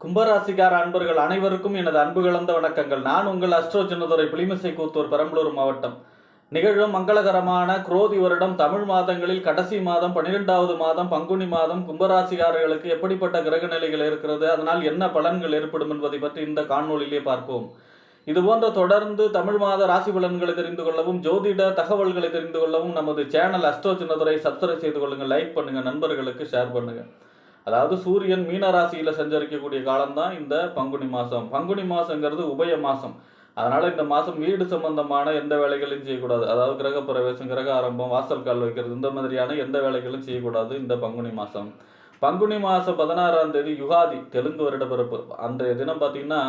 கும்பராசிக்கார அன்பர்கள் அனைவருக்கும் எனது அன்பு கலந்த வணக்கங்கள். நான் உங்கள் அஸ்ட்ரோ சின்னதுரை புலிமிசை கூத்தூர் பெரம்பலூர் மாவட்டம். நிகழும் மங்களகரமான குரோதி வருடம் தமிழ் மாதங்களில் கடைசி மாதம் பன்னிரெண்டாவது மாதம் பங்குனி மாதம் கும்பராசிக்காரர்களுக்கு எப்படிப்பட்ட கிரக நிலைகள் இருக்கிறது அதனால் என்ன பலன்கள் ஏற்படும் என்பதை பற்றி இந்த காணொலியிலே பார்ப்போம். இது போன்ற தொடர்ந்து தமிழ் மாத ராசி பலன்களை தெரிந்து கொள்ளவும் ஜோதிட தகவல்களை தெரிந்து கொள்ளவும் நமது சேனல் அஸ்ட்ரோ சின்னதுரை சப்ஸ்கிரைப் செய்து கொள்ளுங்கள் லைக் பண்ணுங்கள் நண்பர்களுக்கு ஷேர் பண்ணுங்கள் அதாவது சூரியன் மீன ராசியில் சஞ்சரிக்கக்கூடிய காலம்தான் இந்த பங்குனி மாதம் பங்குனி மாதங்கிறது உபய மாதம் அதனால் இந்த மாதம் வீடு சம்பந்தமான எந்த வேலைகளையும் செய்யக்கூடாது. அதாவது கிரக பிரவேசம் கிரக ஆரம்பம் வாசல் கால் வைக்கிறது இந்த மாதிரியான எந்த வேலைகளும் செய்யக்கூடாது இந்த பங்குனி மாதம் பங்குனி மாதம் பதினாறாம் தேதி யுகாதி தெலுங்கு வருட பிறப்பு. அன்றைய தினம் பார்த்தீங்கன்னா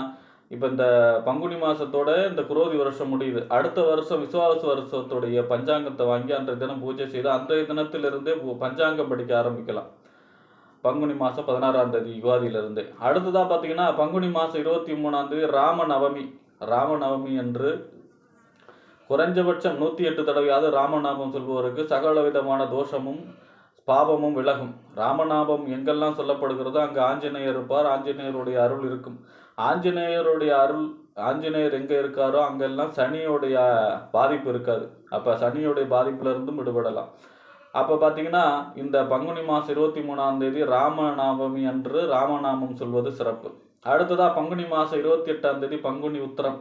இப்போ இந்த பங்குனி மாதத்தோட இந்த குரோதி வருஷம் முடியுது. அடுத்த வருஷம் விசுவாச வருஷத்துடைய பஞ்சாங்கத்தை வாங்கி அன்றைய தினம் பூஜை செய்து அன்றைய தினத்திலிருந்தே பஞ்சாங்கம் படிக்க ஆரம்பிக்கலாம். பங்குனி மாதம் பதினாறாம் தேதி யுகாதியிலிருந்து. அடுத்ததாக பார்த்தீங்கன்னா பங்குனி மாதம் இருபத்தி மூணாம் தேதி ராம நவமி ராம நவமி என்று குறைஞ்சபட்சம் நூற்றி எட்டு தடவையாவது ராமநாமம் சொல்பவருக்கு சகல விதமான தோஷமும் பாபமும் விலகும். ராமநாமம் எங்கெல்லாம் சொல்லப்படுகிறதோ அங்கே ஆஞ்சநேயர் இருப்பார் ஆஞ்சநேயருடைய அருள் இருக்கும். ஆஞ்சநேயருடைய அருள் ஆஞ்சநேயர் எங்கே இருக்காரோ அங்கெல்லாம் சனியோடைய பாதிப்பு இருக்காது. அப்போ சனியோடைய பாதிப்புலேருந்தும் விடுபடலாம். அப்போ பார்த்தீங்கன்னா இந்த பங்குனி மாதம் இருபத்தி மூணாம் தேதி ராமநவமி அன்று ராமநாமம் சொல்வது சிறப்பு. அடுத்ததாக பங்குனி மாதம் இருபத்தி எட்டாம் தேதி பங்குனி உத்திரம்.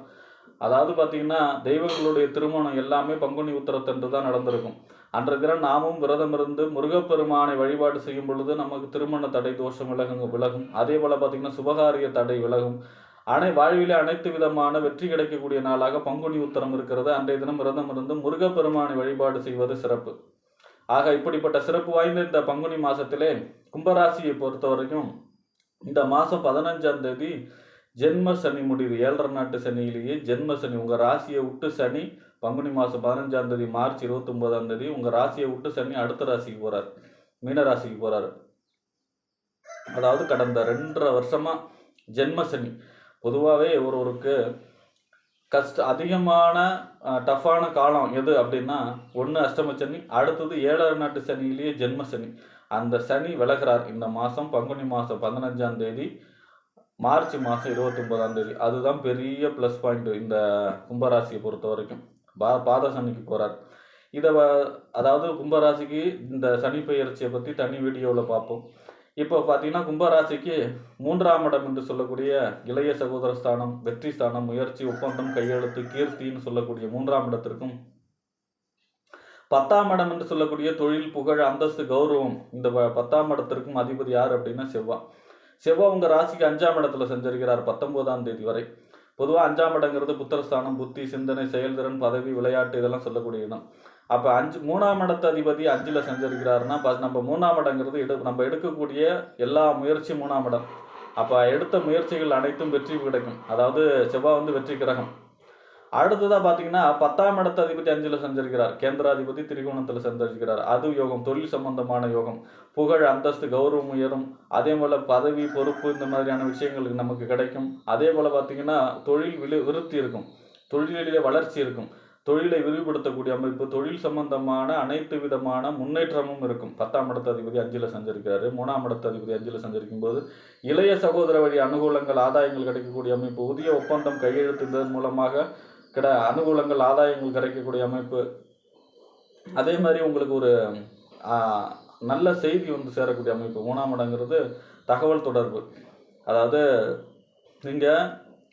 அதாவது பார்த்தீங்கன்னா தெய்வங்களுடைய திருமணம் எல்லாமே பங்குனி உத்திரத்தன்று தான் நடந்திருக்கும். அன்றைய தினம் நாமும் விரதம் இருந்து முருகப்பெருமானை வழிபாடு செய்யும் பொழுது நமக்கு திருமண தடை தோஷம் விலகும் விலகும். அதே போல் பார்த்தீங்கன்னா சுபகாரிய தடை விலகும். அனை வாழ்விலே அனைத்து விதமான வெற்றி கிடைக்கக்கூடிய நாளாக பங்குனி உத்திரம் இருக்கிறது. அன்றைய தினம் விரதம் இருந்து முருகப்பெருமானை வழிபாடு செய்வது சிறப்பு. ஆக இப்படிப்பட்ட சிறப்பு வாய்ந்த இந்த பங்குனி மாசத்திலே கும்பராசியை பொறுத்த வரைக்கும் இந்த மாதம் பதினஞ்சாம் தேதி ஜென்ம சனி முடிவு. ஏழரை நாட்டு சனியிலேயே ஜென்ம சனி. உங்கள் ராசியை விட்டு சனி பங்குனி மாதம் பதினஞ்சாம் தேதி மார்ச் இருபத்தொம்போதாம் தேதி உங்கள் ராசியை விட்டு சனி அடுத்த ராசிக்கு போகிறார் மீன ராசிக்கு அதாவது கடந்த ரெண்டரை வருஷமாக ஜென்ம சனி. பொதுவாகவே ஒருவருக்கு கஷ்ட அதிகமான டஃப்பான காலம் எது அப்படின்னா ஒன்று அஷ்டம சனி அடுத்தது ஏழரை நாட்டு சனியிலேயே ஜென்ம சனி. அந்த சனி விலகிறார். இந்த மாதம் பங்குனி மாதம் பதினஞ்சாம் தேதி மார்ச் மாதம் இருபத்தி ஒன்பதாம் தேதி. அதுதான் பெரிய ப்ளஸ் பாயிண்ட் இந்த கும்பராசியை பொறுத்த வரைக்கும். பா பாத சனிக்கு போகிறார் இதை வ- அதாவது கும்பராசிக்கு இந்த சனி பெயர்ச்சியை பற்றி தனி வீடியோவில் பார்ப்போம். இப்போ பார்த்தீங்கன்னா கும்பராசிக்கு மூன்றாம் இடம் என்று சொல்லக்கூடிய இளைய சகோதர ஸ்தானம் வெற்றி ஸ்தானம் முயற்சி ஒப்பந்தம் கையெழுத்து கீர்த்தின்னு சொல்லக்கூடிய மூன்றாம் இடத்திற்கும். பத்தாம் இடம் என்று சொல்லக்கூடிய தொழில் புகழ் அந்தஸ்து கௌரவம் இந்த ப- பத்தாம் இடத்திற்கும் அதிபதி யார் அப்படின்னா செவ்வா. செவ்வா உங்க ராசிக்கு அஞ்சாம் இடத்துல செஞ்சிருக்கிறார் பத்தொன்பதாம் தேதி வரை. பொதுவாக அஞ்சாம் இடங்கிறது புத்திரஸ்தானம் புத்தி சிந்தனை செயல்திறன் பதவி விளையாட்டு இதெல்லாம் சொல்லக்கூடிய இடம். அப்போ அஞ்சு மூணாம் இடத்து அதிபதி அஞ்சில் செஞ்சிருக்கிறாருன்னா ப- நம்ம மூணாம் இடங்கிறது எடு நம்ம எடுக்கக்கூடிய எல்லா முயற்சி மூணாம் இடம். அப்போ எடுத்த முயற்சிகள் அனைத்தும் வெற்றி கிடைக்கும். அதாவது செவ்வாய் வந்து வெற்றி கிரகம். அடுத்ததாக பார்த்தீங்கன்னா பத்தாம் இடத்த அதிபதி அஞ்சில் செஞ்சிருக்கிறார். கேந்திராதிபதி திரிகோணத்தில் செஞ்சிருக்கிறார். அது யோகம் தொழில் சம்பந்தமான யோகம். புகழ் அந்தஸ்து கௌரவம் உயரும். அதே போல் பதவி பொறுப்பு இந்த மாதிரியான விஷயங்களுக்கு நமக்கு கிடைக்கும். அதே போல் பார்த்தீங்கன்னா தொழில் விழு விருத்தி இருக்கும். தொழிலிலே வளர்ச்சி இருக்கும். தொழிலை விரிவுபடுத்தக்கூடிய அமைப்பு தொழில் சம்பந்தமான அனைத்து விதமான முன்னேற்றமும் இருக்கும். பத்தாம் இடத்த அதிபதி அஞ்சில் செஞ்சிருக்கிறாரு. மூணாம் இடத்த அதிபதி அஞ்சில் செஞ்சிருக்கும் போது இளைய சகோதர வழி அனுகூலங்கள் ஆதாயங்கள் கிடைக்கக்கூடிய அமைப்பு புதிய ஒப்பந்தம் கையெழுத்துவதன் மூலமாக கிட அனுகூலங்கள் ஆதாயங்கள் கிடைக்கக்கூடிய அமைப்பு. அதே மாதிரி உங்களுக்கு ஒரு நல்ல செய்தி வந்து சேரக்கூடிய அமைப்பு. மூணாம் இடங்கிறது தகவல் தொடர்பு. அதாவது நீங்கள்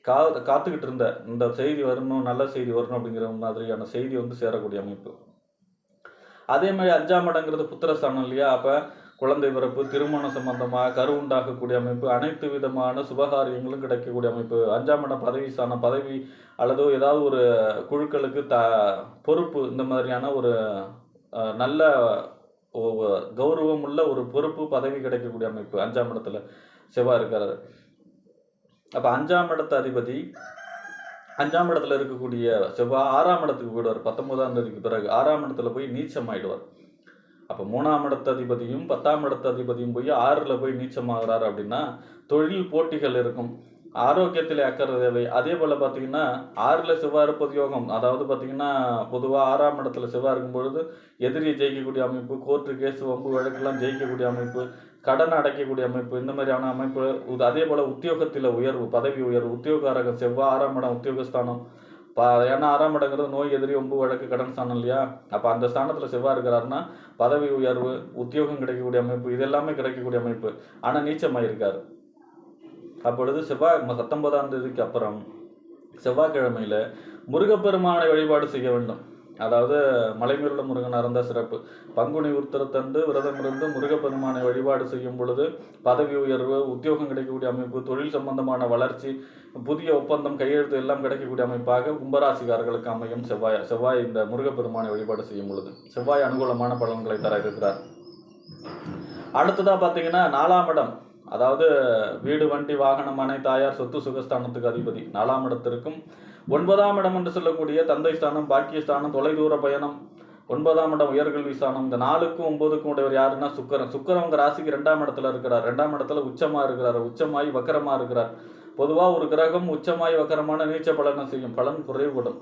கா காத்துக்கிட்டு இருந்த இந்த செய்தி வரணும் நல்ல செய்தி வரணும் அப்படிங்கிற மாதிரியான செய்தி வந்து சேரக்கூடிய அமைப்பு. அதே மாதிரி அஞ்சாம் இடங்கிறது புத்திரஸ்தானம் இல்லையா? அப்போ குழந்தை பிறப்பு திருமணம் சம்பந்தமாக கரு உண்டாகக்கூடிய அமைப்பு அனைத்து விதமான சுபகாரியங்களும் கிடைக்கக்கூடிய அமைப்பு. அஞ்சாம் இடம் பதவி ஸ்தானம் பதவி அல்லது ஏதாவது ஒரு குழுக்களுக்கு த பொறுப்பு இந்த மாதிரியான ஒரு நல்ல கௌரவம் உள்ள ஒரு பொறுப்பு பதவி கிடைக்கக்கூடிய அமைப்பு அஞ்சாம் இடத்துல செவ்வாய் இருக்கிறது. அப்போ அஞ்சாம் இடத்த அதிபதி அஞ்சாம் இடத்துல இருக்கக்கூடிய செவ்வாய் ஆறாம் இடத்துக்கு போயிடுவார். பத்தொன்பதாம் தேதிக்கு பிறகு ஆறாம் இடத்துல போய் நீச்சம் ஆயிடுவார் அப்போ மூணாம் இடத்த அதிபதியும் பத்தாம் இடத்த அதிபதியும் போய் ஆறில் போய் நீச்சமாகிறார் அப்படின்னா தொழில் போட்டிகள் இருக்கும். ஆரோக்கியத்தில் அக்கறை தேவை. அதே போல் பார்த்தீங்கன்னா ஆறில் செவ்வாய் இருப்பது யோகம். அதாவது பார்த்தீங்கன்னா பொதுவாக ஆறாம் இடத்துல செவ்வாய் இருக்கும் பொழுது எதிரியை ஜெயிக்கக்கூடிய அமைப்பு கோர்ட்டு கேஸ் வம்பு வழக்கெல்லாம் ஜெயிக்கக்கூடிய அமைப்பு கடன் அடைக்கக்கூடிய அமைப்பு இந்த மாதிரியான அமைப்பு அதே போல் உத்தியோகத்தில் உயர்வு பதவி உயர்வு உத்தியோகாரகம் செவ்வாய் ஆறாம் இடம் உத்தியோகஸ்தானம். பா ஏன்னா ஆறாம் இடங்கிறது நோய் எதிரி ஒம்பு வழக்கு கடன் ஸ்தானம் இல்லையா? அப்போ அந்த ஸ்தானத்தில் செவ்வாய் இருக்கிறாருன்னா பதவி உயர்வு உத்தியோகம் கிடைக்கக்கூடிய அமைப்பு இது எல்லாமே கிடைக்கக்கூடிய அமைப்பு. ஆனால் நீச்சமாக இருக்கார் அப்பொழுது செவ்வாய் பத்தொன்பதாம் தேதிக்கு அப்புறம் செவ்வாய்க்கிழமையில் முருகப்பெருமானை வழிபாடு செய்ய வேண்டும். அதாவது மலைமீருள்ள முருகன் அறந்த சிறப்பு. பங்குனி உத்திரத்தன்று விரதம் இருந்து முருகப்பெருமானை வழிபாடு செய்யும் பொழுது பதவி உயர்வு உத்தியோகம் கிடைக்கக்கூடிய அமைப்பு தொழில் சம்பந்தமான வளர்ச்சி புதிய ஒப்பந்தம் கையெழுத்து எல்லாம் கிடைக்கக்கூடிய அமைப்பாக கும்பராசிக்காரர்களுக்கு அமையும் செவ்வாய் செவ்வாய் இந்த முருகப்பெருமானை வழிபாடு செய்யும் பொழுது. செவ்வாய் அனுகூலமான பலன்களை தர இருக்கிறார். அடுத்ததாக பார்த்தீங்கன்னா நாலாம் இடம். அதாவது வீடு வண்டி வாகனம் மனை தாயார் சொத்து சுகஸ்தானத்துக்கு அதிபதி. நாலாம் இடத்திற்கும் ஒன்பதாம் இடம் என்று சொல்லக்கூடிய தந்தை ஸ்தானம் பாக்கியஸ்தானம் தொலைதூர பயணம் ஒன்பதாம் இடம் உயர்கல்வி ஸ்தானம். இந்த நாலுக்கும் ஒன்பதுக்கும் உடையவர் யாருன்னா சுக்கரன். சுக்கரன் உங்கள் ராசிக்கு ரெண்டாம் இடத்துல இருக்கிறார். ரெண்டாம் இடத்துல உச்சமாக இருக்கிறார். உச்சமாய் வக்கரமாக இருக்கிறார். பொதுவாக ஒரு கிரகம் உச்சமாய் வக்கரமான நீச்ச பலனை செய்யும். பலன் குறைவுபடும்.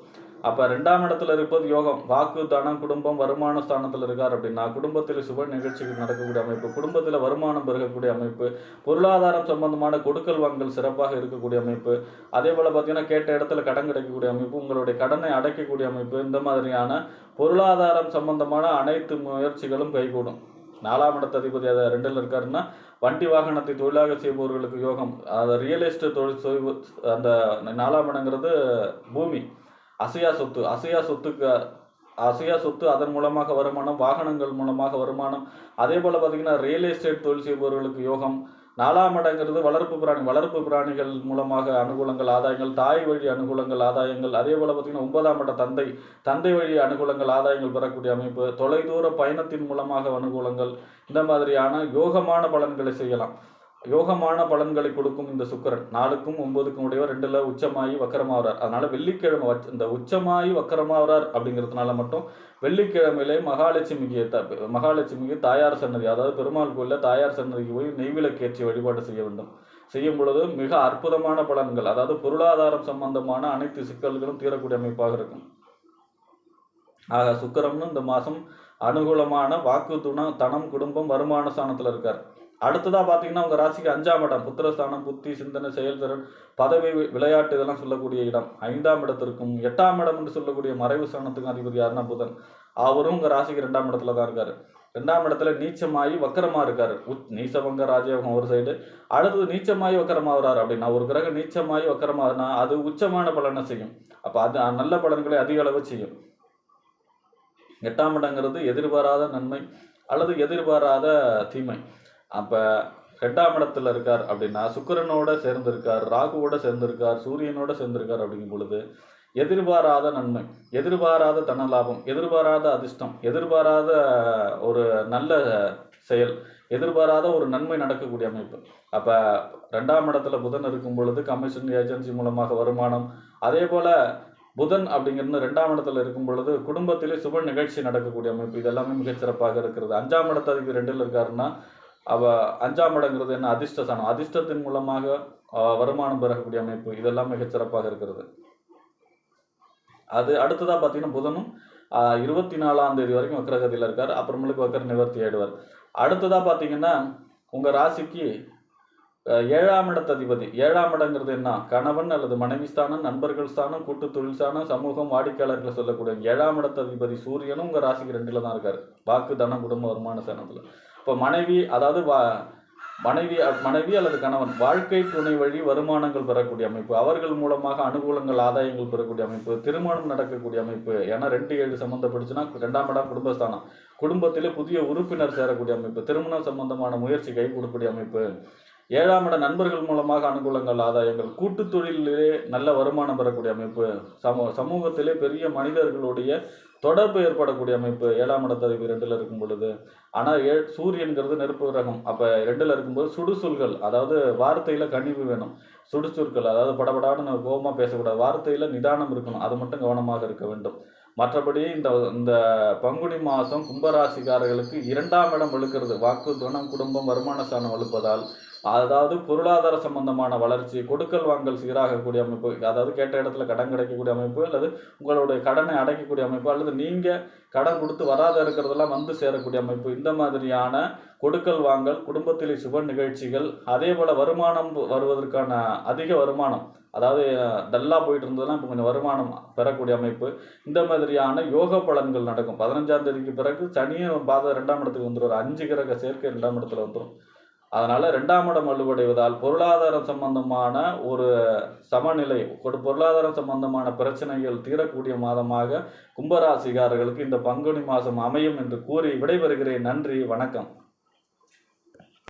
அப்போ ரெண்டாம் இடத்துல இருப்பது யோகம். வாக்கு தனம் குடும்பம் வருமான ஸ்தானத்தில் இருக்கார் அப்படின்னா குடும்பத்தில் சுப நிகழ்ச்சிகள் நடக்கக்கூடிய அமைப்பு குடும்பத்தில் வருமானம் பெருகக்கூடிய அமைப்பு பொருளாதாரம் சம்பந்தமான கொடுக்கல் வாங்கல் சிறப்பாக இருக்கக்கூடிய அமைப்பு அதே போல் பார்த்தீங்கன்னா கேட்ட இடத்துல கடன் கிடைக்கக்கூடிய அமைப்பு உங்களுடைய கடனை அடைக்கக்கூடிய அமைப்பு இந்த மாதிரியான பொருளாதாரம் சம்பந்தமான அனைத்து முயற்சிகளும் கைகூடும். நாலாம் இடத்த அதிபதி அதை ரெண்டில் இருக்காருன்னா வண்டி வாகனத்தை தொழிலாக செய்பவர்களுக்கு யோகம். அது ரியல் எஸ்டேட் தொழில் அந்த நாலாம் இடங்கிறது பூமி. அசையா சொத்து அசையா சொத்துக்கு அசையா சொத்து அதன் மூலமாக வருமானம் வாகனங்கள் மூலமாக வருமானம். அதே போல் பார்த்தீங்கன்னா ரியல் எஸ்டேட் தொழில் செய்பவர்களுக்கு யோகம். நாலாம் இடங்கிறது வளர்ப்பு பிராணி வளர்ப்பு பிராணிகள் மூலமாக அனுகூலங்கள் ஆதாயங்கள் தாய் வழி அனுகூலங்கள் ஆதாயங்கள். அதே போல் பார்த்தீங்கன்னா ஒன்பதாம் இட தந்தை தந்தை வழி அனுகூலங்கள் ஆதாயங்கள் பெறக்கூடிய அமைப்பு. தொலைதூர பயணத்தின் மூலமாக அனுகூலங்கள். இந்த மாதிரியான யோகமான பலன்களை செய்யலாம். யோகமான பலன்களை கொடுக்கும் இந்த சுக்கிரன். நாலுக்கும் ஒன்பதுக்கும் உடையவர் ரெண்டுல உச்சமாயி வக்கரமாகிறார் அதனால வெள்ளிக்கிழமை வச்ச- இந்த உச்சமாயி வக்கரமாகிறார் அப்படிங்கிறதுனால மட்டும் வெள்ளிக்கிழமையிலே மகாலட்சுமிக்கு த- மகாலட்சுமிக்கு தாயார் சன்னதி அதாவது பெருமாள் கோயிலில் தாயார் சன்னதிக்கு போய் நெய்விளக்கேற்றி வழிபாடு செய்ய வேண்டும். செய்யும் பொழுது மிக அற்புதமான பலன்கள் அதாவது பொருளாதாரம் சம்பந்தமான அனைத்து சிக்கல்களும் தீரக்கூடிய அமைப்பாக இருக்கும். ஆக சுக்கரம்னு இந்த மாதம் அனுகூலமான வாக்கு துணம் தனம் குடும்பம் வருமான ஸ்தானத்தில் இருக்கார். அடுத்ததாக பார்த்தீங்கன்னா உங்கள் ராசிக்கு அஞ்சாம் இடம் புத்திரஸ்தானம் புத்தி சிந்தனை செயல்திறன் பதவி விளையாட்டு இதெல்லாம் சொல்லக்கூடிய இடம். ஐந்தாம் இடத்திற்கும் எட்டாம் இடம் என்று சொல்லக்கூடிய மறைவு ஸ்தானத்துக்கும் அதிபதி யாருன்னா புதன். அவரும் உங்கள் ராசிக்கு ரெண்டாம் இடத்துல தான் இருக்காரு. ரெண்டாம் இடத்துல நீச்சமாகி வக்கரமாக இருக்கார். உத் நீசபங்க ராஜயோகம் ஒரு சைடு அடுத்தது நீச்சமாகி வக்கரமாகிறார் அப்படின்னா ஒரு கிரகம் நீச்சமாகி வக்கரமாகனா அது உச்சமான பலனை செய்யும். அப்போ அது நல்ல பலன்களை அதிக அளவு செய்யும். எட்டாம் இடங்கிறது எதிர்பாராத நன்மை அல்லது எதிர்பாராத தீமை. அப்போ ரெண்டாம் இடத்துல இருக்கார் அப்படின்னா சுக்கிரனோட சேர்ந்திருக்கார் ராகுவோட சேர்ந்திருக்கார் சூரியனோட சேர்ந்திருக்கார் அப்படிங்கும் பொழுது எதிர்பாராத நன்மை எதிர்பாராத தன லாபம் எதிர்பாராத அதிர்ஷ்டம் எதிர்பாராத ஒரு நல்ல செயல் எதிர்பாராத ஒரு நன்மை நடக்கக்கூடிய அமைப்பு. அப்போ ரெண்டாம் இடத்துல புதன் இருக்கும் பொழுது கமிஷன் ஏஜென்சி மூலமாக வருமானம் அதே போல் புதன் அப்படிங்கிறது ரெண்டாம் இடத்துல இருக்கும் பொழுது குடும்பத்திலே சுப நிகழ்ச்சி நடக்கக்கூடிய அமைப்பு இதெல்லாமே மிகச்சிறப்பாக இருக்கிறது. அஞ்சாம் இடத்து அதிபதி ரெண்டில் இருக்காருன்னா அவ அஞ்சாம் இடங்கிறது என்ன அதிர்ஷ்டசானம்? அதிர்ஷ்டத்தின் மூலமாக வருமானம் பெறக்கூடிய அமைப்பு இதெல்லாம் மிகச்சிறப்பாக இருக்கிறது. அது அடுத்ததாக பார்த்தீங்கன்னா புதனும் இருபத்தி நாலாம் தேதி வரைக்கும் வக்கரகதியில் இருக்கார். அப்புறமேலுக்கு வக்கர நிவர்த்தி ஆயிடுவார். அடுத்ததாக பார்த்தீங்கன்னா உங்கள் ராசிக்கு ஏழாம் இடத்ததிபதி ஏழாம் இடங்கிறது என்ன? கணவன் அல்லது மனைவி ஸ்தானம் நண்பர்கள் ஸ்தானம் கூட்டு தொழில் ஸ்தானம் சமூகம் வாடிக்கையாளர்களை சொல்லக்கூடிய ஏழாம் இடத்ததிபதி சூரியனும் உங்கள் ராசிக்கு ரெண்டில் தான் இருக்கார். வாக்கு தனம் குடும்ப வருமான சேனத்தில். இப்போ மனைவி அதாவது வா மனைவி மனைவி அல்லது கணவன் வாழ்க்கை துணை வழி வருமானங்கள் பெறக்கூடிய அமைப்பு அவர்கள் மூலமாக அனுகூலங்கள் ஆதாயங்கள் பெறக்கூடிய அமைப்பு திருமணம் நடக்கக்கூடிய அமைப்பு ஏன்னா ரெண்டு ஏழு சம்மந்தப்படுச்சுன்னா ரெண்டாம் இடம் குடும்பஸ்தானம். குடும்பத்திலே புதிய உறுப்பினர் சேரக்கூடிய அமைப்பு திருமணம் சம்பந்தமான முயற்சி கை கொடுக்கக்கூடிய அமைப்பு. ஏழாம் இட நண்பர்கள் மூலமாக அனுகூலங்கள் ஆதாயங்கள் கூட்டு தொழிலிலே நல்ல வருமானம் பெறக்கூடிய அமைப்பு. சமூ சமூகத்திலே பெரிய மனிதர்களுடைய தொடர்பு ஏற்படக்கூடிய அமைப்பு ஏழாம் இடத்ததிபதி ரெண்டில் இருக்கும் பொழுது ஆனால் ஏ சூரியன்கிறது நெருப்பு கிரகம். அப்போ ரெண்டில் இருக்கும்போது சுடுசொல்கள் அதாவது வார்த்தையில் கனிவு வேணும். சுடுசொற்கள் அதாவது படபடான்னு கோபமாக பேசக்கூடாது. வார்த்தையில் நிதானம் இருக்கணும். அது மட்டும் கவனமாக இருக்க வேண்டும். மற்றபடி இந்த இந்த பங்குனி மாதம் கும்பராசிக்காரர்களுக்கு இரண்டாம் இடம் வலுக்கிறது வாக்கு துணம் குடும்பம் வருமான ஸ்தானம் வலுப்பதால் அதாவது பொருளாதார சம்பந்தமான வளர்ச்சி கொடுக்கல் வாங்கல் சீராகக்கூடிய அமைப்பு அதாவது கேட்ட இடத்துல கடன் கிடைக்கக்கூடிய அமைப்பு அல்லது உங்களுடைய கடனை அடைக்கக்கூடிய அமைப்பு அல்லது நீங்கள் கடன் கொடுத்து வராத இருக்கிறதெல்லாம் வந்து சேரக்கூடிய அமைப்பு இந்த மாதிரியான கொடுக்கல் வாங்கல் குடும்பத்திலே சுப நிகழ்ச்சிகள் அதே போல் வருமானம் வருவதற்கான அதிக வருமானம் அதாவது டல்லாக போயிட்டு இருந்ததுலாம் இப்போ கொஞ்சம் வருமானம் பெறக்கூடிய அமைப்பு இந்த மாதிரியான யோக பலன்கள் நடக்கும். பதினஞ்சாம் தேதிக்கு பிறகு சனியும் பாத ரெண்டாம் இடத்துக்கு வந்துடும் அஞ்சு கிரக சேர்க்கை ரெண்டாம் இடத்துல வந்துடும் அதனால் ரெண்டாம் இடம் வலுவடைவதால் பொருளாதாரம் சம்பந்தமான ஒரு சமநிலை ஒரு பொருளாதாரம் சம்பந்தமான பிரச்சனைகள் தீரக்கூடிய மாதமாக கும்பராசிகாரர்களுக்கு இந்த பங்குனி மாதம் அமையும் என்று கூறி விடைபெறுகிறேன். நன்றி வணக்கம்.